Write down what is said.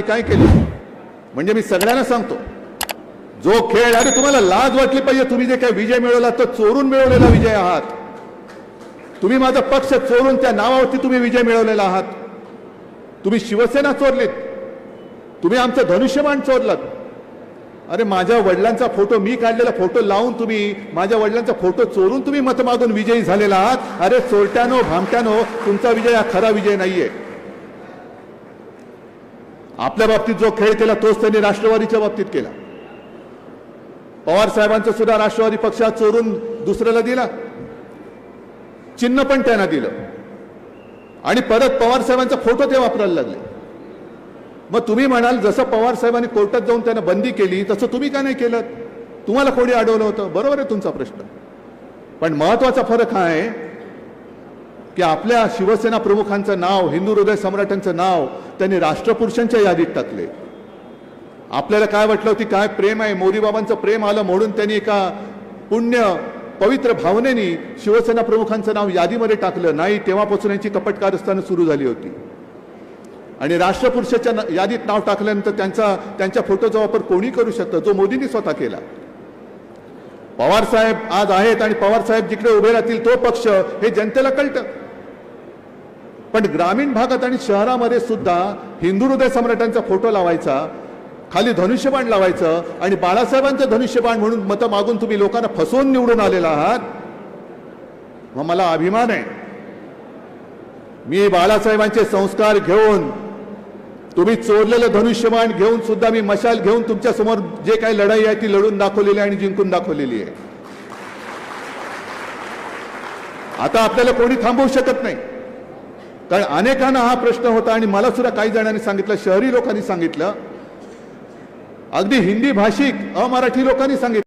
काय केलं? म्हणजे मी सगळ्यांना सांगतो जो खेळ अरे तुम्हाला लाज वाटली पाहिजे तुम्ही जे काय विजय मिळवला तो चोरून मिळवलेला विजय आहात. तुम्ही माझा पक्ष चोरून त्या नावावरती तुम्ही विजय मिळवलेला आहात. तुम्ही शिवसेना चोरलीत. तुम्ही आमचं धनुष्यबाण चोरलात. अरे माझ्या वडिलांचा फोटो मी काढलेला फोटो लावून तुम्ही माझ्या वडिलांचा फोटो चोरून तुम्ही मत मागून विजयी झालेला आहात. अरे चोरट्यानो भामट्यानो तुमचा विजय हा खरा विजय नाहीये. आपल्या बाबतीत जो खेळ केला तोच त्यांनी राष्ट्रवादीच्या बाबतीत केला. पवार साहेबांचं सुद्धा राष्ट्रवादी पक्षात चोरून दुसऱ्याला दिला. चिन्ह पण त्यांना दिलं. आणि परत पवार साहेबांचा फोटो ते वापरायला लागले. मग तुम्ही म्हणाल जसं पवार साहेबांनी कोर्टात जाऊन त्यांना बंदी केली तसं तुम्ही का नाही केलं? तुम्हाला कोणी अडवलं होतं? बरोबर आहे तुमचा प्रश्न. पण महत्त्वाचा फरक हा आहे की आपल्या शिवसेना प्रमुखांचं नाव हिंदू हृदय सम्राटांचं नाव त्यांनी राष्ट्रपुरुषांच्या यादीत टाकले. आपल्याला काय वाटलं होती काय प्रेम आहे? मोदीबाबांचं प्रेम आलं म्हणून त्यांनी एका पुण्य पवित्र भावनेनी शिवसेना प्रमुखांचं नाव यादीमध्ये टाकलं. नाही तेव्हापासून यांची कपट कारस्थानं सुरू झाली होती. आणि राष्ट्रपुरुषाच्या यादीत नाव टाकल्यानंतर त्यांचा त्यांच्या फोटोचा वापर कोणी करू शकतं? जो मोदींनी स्वतः केला. पवार साहेब आज आहेत आणि पवार साहेब जिकडे उभे राहतील तो पक्ष हे जनतेला कळतं. पण ग्रामीण भागात आणि शहरामध्ये सुद्धा हिंदू हृदय सम्राटांचा फोटो लावायचा खाली धनुष्यबाण लावायचं आणि बाळासाहेबांचं धनुष्यबाण म्हणून मतं मागून तुम्ही लोकांना फसवून निवडून आलेला आहात मग मला अभिमान आहे. मी बाळासाहेबांचे संस्कार घेऊन तुम्ही चोरलेलं धनुष्यबाण घेऊन सुद्धा मी मशाल घेऊन तुमच्यासमोर जे काही लढाई आहे ती लढून दाखवलेली आहे आणि जिंकून दाखवलेली आहे. आता आपल्याला कोणी थांबवू शकत नाही. कारण अनेकांना हा प्रश्न होता आणि मला सुद्धा काही जणांनी सांगितलं शहरी लोकांनी सांगितलं. अगदी हिंदी भाषिक अमराठी लोकांनी सांगितलं.